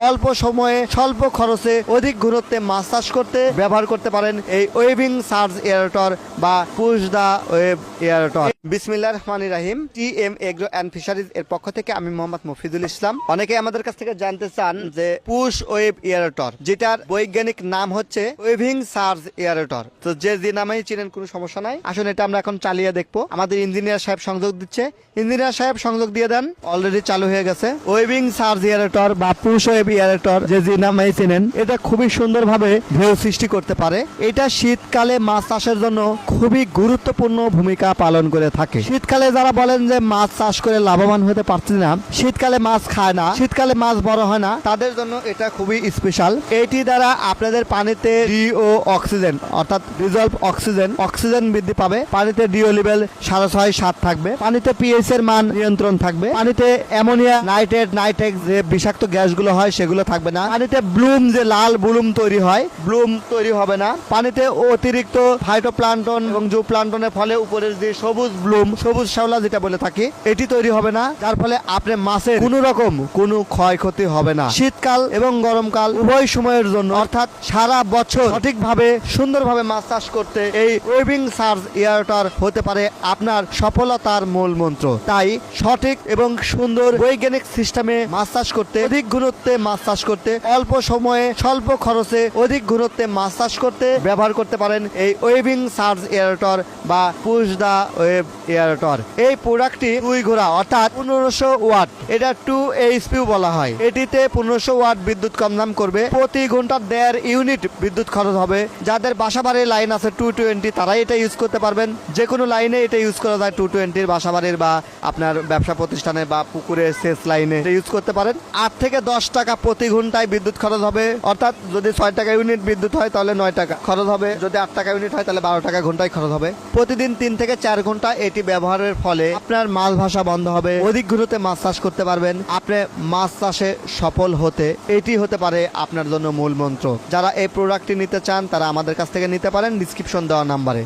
অল্প সময়ে, স্বল্প খরচে অধিক গুরুত্বে মাছ চাষ করতে ব্যবহার করতে পারেন এই ওয়েভিং সার্জ এয়ারটর বা পুশ দা ওয়েব এয়ারটর বিসমিল্লাহ রহমান রাহিম T M agro and fisheries এর পক্ষ থেকে আমি মোহাম্মদ মফিদুল ইসলাম। অনেকে আমাদের কাছ থেকে জানতে চান যে পুশ ওয়েব এয়ারটর, যেটার বৈজ্ঞানিক নাম হচ্ছে ওয়েভিং সার্জ এয়ারটর। তো যে যে নামেই চিনেন, কোনো সমস্যা নাই। আসলে এটা আমরা এখন চালিয়ে দেখব। আমাদের ইঞ্জিনিয়ার সাহেব সংযোগ দিচ্ছে। ইঞ্জিনিয়ার সাহেব, সংযোগ দিয়ে দেন। অলরেডি চালু হয়ে গেছে। ওয়েভিং সার্জ এয়ারেটর বা পুশ ওয়েব এয়ারেটর, যে যে নামে চেনেন, এটা খুবই সুন্দরভাবে ঢেউ সৃষ্টি করতে পারে। এটা শীতকালে মাছ চাষের জন্য খুবই গুরুত্বপূর্ণ ভূমিকা পালন করে থাকে। শীতকালে যারা বলেন যে মাছ চাষ করে লাভবান হতে পারছি না, শীতকালে মাছ খায় না, শীতকালে মাছ বড় হয় না, তাদের জন্য এটা খুবই স্পেশাল এটি দ্বারা আপনাদের পানিতে ডিও অক্সিজেন অর্থাৎ ডিজলভ অক্সিজেন অক্সিজেন বৃদ্ধি পাবে। পানিতে ডিও লেভেল সাড়ে ছয়, সাত থাকবে। পানিতে পিএইচ এর মান নিয়ন্ত্রণ থাকবে। পানিতে অ্যামোনিয়া নাইট্রেট নাইট্রেট যে বিষাক্ত গ্যাসগুলো হয়, সেগুলো থাকবে না। পানিতে ব্লুম যে লাল ব্লুম তৈরি হয় ব্লুম তৈরি হবে না। পানিতে অতিরিক্ত ফাইটোপ্লান্টন এবং জু প্লান্টনের ফলে উপরের যে সবুজ ব্লুম সবুজ শ্যাওলা যেটা বলে থাকি, এটি তৈরি হবে না। যার ফলে আপনার মাছের কোনো রকম কোনো ক্ষয়ক্ষতি হবে না। শীতকাল এবং গরমকাল উভয় সময়ের জন্য, অর্থাৎ সারা বছর সঠিকভাবে, সুন্দরভাবে মাছ চাষ করতে এই ওয়েভিং সার্জ এয়ারটার হতে পারে আপনার সফলতার মূল মন্ত্র। তাই সঠিক এবং সুন্দর বৈজ্ঞানিক সিস্টেমে মাছ চাষ করতে অধিক গুরুত্বে মাছ চাষ করতে, অল্প সময়ে স্বল্প খরচে অধিক গুরুত্বে মাছ চাষ করতে ব্যবহার করতে পারেন এই ওয়েভিং সার্জ এয়ারটর বা পুশ দা ওয়েব এয়ারটর এই প্রোডাক্টটি দুই ঘোড়া, অর্থাৎ পনেরোশো ওয়াট। এটা টু এইচপিউ বলা হয়। এটিতে পনেরোশো ওয়াট বিদ্যুৎ কম করবে। প্রতি ঘণ্টা দেড় ইউনিট বিদ্যুৎ খরচ হবে। যাদের বাসাবাড়ির লাইন আছে টু টোয়েন্টি তারাই এটা ইউজ করতে পারবেন। যে কোনো লাইনে এটা ইউজ করা যায় টু টোয়েন্টির বাসাবাড়ির বা আপনার ব্যবসা প্রতিষ্ঠানে বা পুকুরে সেচ লাইনে এটা ইউজ করতে পারেন। আট থেকে দশ টাকা প্রতি ঘন্টায় বিদ্যুৎ খরচ হবে। অর্থাৎ যদি ছয় টাকা ইউনিট বিদ্যুৎ হয়, তাহলে নয় টাকা খরচ হবে। যদি আট টাকা ইউনিট হয়, তাহলে বারো টাকা ঘন্টায় খরচ হবে। প্রতিদিন তিন থেকে চার ঘণ্টা এটি ব্যবহারের ফলে আপনার মাছ ভাষা বন্ধ হবে। অধিক গুরুতে মাছ চাষ করতে পারবেন। আপনি মাছ চাষে সফল হতে এটি হতে পারে আপনার জন্য মূল মন্ত্র। যারা এই প্রোডাক্টটি নিতে চান, তারা আমাদের কাছ থেকে নিতে পারেন। ডিসক্রিপশন দেওয়া নাম্বারে